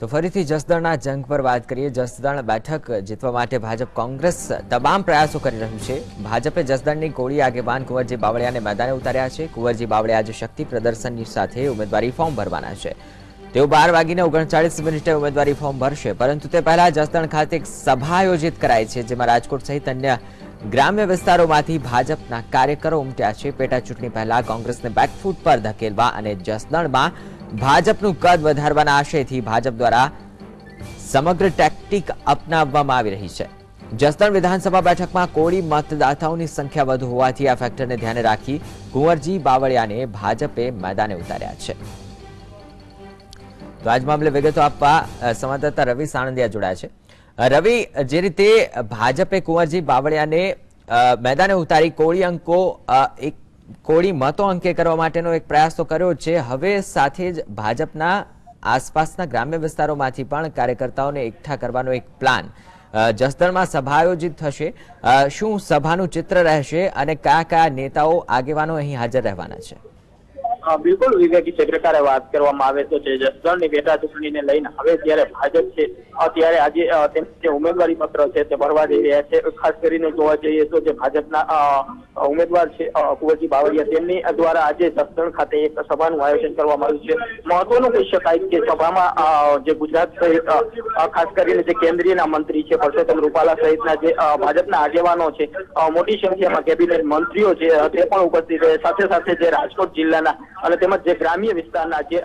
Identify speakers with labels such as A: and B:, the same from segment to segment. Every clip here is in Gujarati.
A: તો ફરીથી જસદણના જંગ પર વાત કરીએ. જસદણ બેઠક જીતવા માટે ભાજપ કોંગ્રેસ તમામ પ્રયાસો કરી રહ્યું છે. ભાજપે જસદણની કોળી આગેવાન કુંવરજી બાવળિયાને મેદાને ઉતાર્યા છે. કુંવરજી બાવળિયા આજે શક્તિ પ્રદર્શનની સાથે ઉમેદવારી ફોર્મ ભરવાના છે. તેઓ બાર વાગીને ઓગણચાળીસ મિનિટે ઉમેદવારી ફોર્મ ભરશે, પરંતુ તે પહેલા જસદણ ખાતે એક સભા આયોજિત કરાઈ છે, જેમાં રાજકોટ સહિત અન્ય ગ્રામ્ય વિસ્તારોમાંથી ભાજપના કાર્યકરો ઉમટ્યા છે. પેટા ચૂંટણી પહેલા કોંગ્રેસને બેકફૂટ પર ધકેલવા અને જસદણમાં ભાજપનું કદ વધારવાના આશયથી ભાજપ દ્વારા સમગ્ર ટેક્ટિક અપનાવવામાં આવી રહી છે. જસદણ વિધાનસભા બેઠકમાં કોળી મતદાતાઓની સંખ્યા વધુ હોવાથી આ ફેક્ટરને ધ્યાને રાખી કુંવરજી બાવળિયાને ભાજપે મેદાને ઉતાર્યા છે. તો આજ મામલે વિગતો આપવા સંવાદદાતા રવિ સાણંદિયા જોડાયા છે. રવિ, જે રીતે ભાજપે કુંવરજી બાવળિયાને મેદાને ઉતારી કોળી અંકો એક કોળી મતો અંકે કરવા માટેનો એક પ્રયાસ તો કર્યો છે. હવે સાથે જ ભાજપના આસપાસના ગ્રામ્ય વિસ્તારોમાંથી પણ કાર્યકર્તાઓને એકઠા કરવાનો એક પ્લાન જસદણમાં સભા આયોજિત થશે. શું સભાનું ચિત્ર રહેશે અને કયા કયા નેતાઓ આગેવાનો અહીં હાજર રહેવાના છે?
B: બિલકુલ વિવેકી જે પ્રકારે વાત કરવામાં આવે તો જસદણની પેટા ચૂંટણીને લઈને હવે જ્યારે ભાજપ છે ત્યારે આજે તેમની જે ઉમેદવારી પત્ર છે તે ભરવા જઈ રહ્યા છે. ખાસ કરીને જોવા જઈએ તો જે ભાજપના ઉમેદવાર છે કુંવરજી બાવળિયા, તેમની દ્વારા આજે જસદણ ખાતે એક સભાનું આયોજન કરવામાં આવ્યું છે. મહત્વનું કહી શકાય કે સભામાં જે ગુજરાત સહિત ખાસ કરીને જે કેન્દ્રીયના મંત્રી છે, પરસોત્તમ રૂપાલા સહિતના જે ભાજપના આગેવાનો છે મોટી સંખ્યામાં કેબિનેટ મંત્રીઓ છે તે પણ ઉપસ્થિત સાથે સાથે જે રાજકોટ જિલ્લાના અને તેમજ જે ગ્રામ્ય વિસ્તારના જે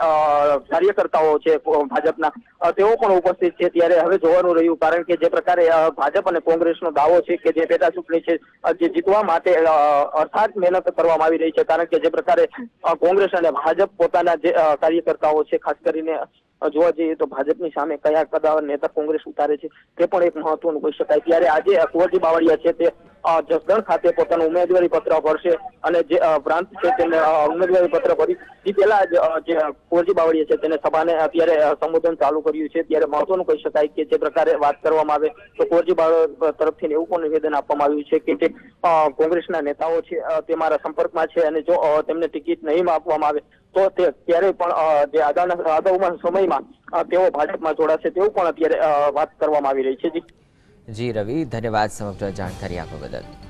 B: કાર્યકર્તાઓ છે ભાજપના તેઓ પણ ઉપસ્થિત છે. ત્યારે હવે જોવાનું રહ્યું, કારણ કે જે પ્રકારે ભાજપ અને કોંગ્રેસનો દાવો છે કે જે પેટા ચૂંટણી છે જે જીતવા માટે અર્થાત મહેનત કરવામાં આવી રહી છે. કારણ કે જે પ્રકારે કોંગ્રેસ અને ભાજપ પોતાના જે કાર્યકર્તાઓ છે, ખાસ કરીને જોવા જઈએ તો ભાજપની સામે કયા કદા નેતા કોંગ્રેસ ઉતારે છે, તે પણ એક મહત્વનું કહી શકાય. ત્યારે આજે કુંવરજી બાવળિયા છે તે જસદણ ખાતે પોતાનું ઉમેદવારી પત્ર ભરશે અને જે પ્રાંત છે તેને ઉમેદવારી પત્ર ભરી. એ પહેલા જ જે કુંવરજી બાવળીએ છે તેને સભાને અત્યારે સંબોધન ચાલુ કર્યું છે. ત્યારે મહત્વનું કહી શકાય કે જે પ્રકારે વાત કરવામાં આવે, તો કુંવરજી બાવળ તરફથી એવું પણ નિવેદન આપવામાં આવ્યું છે કે જે કોંગ્રેસના નેતાઓ છે તે મારા સંપર્કમાં છે અને જો તેમને ટિકિટ નહીં આપવામાં આવે, તો તે ક્યારેય પણ જે આગળના આગળના સમયમાં તેઓ ભાજપમાં જોડાશે તેવું પણ અત્યારે વાત કરવામાં આવી રહી છે.
A: જી રવિ ધન્યવાદ સમગ્ર જાણકારી આપવા બદલ.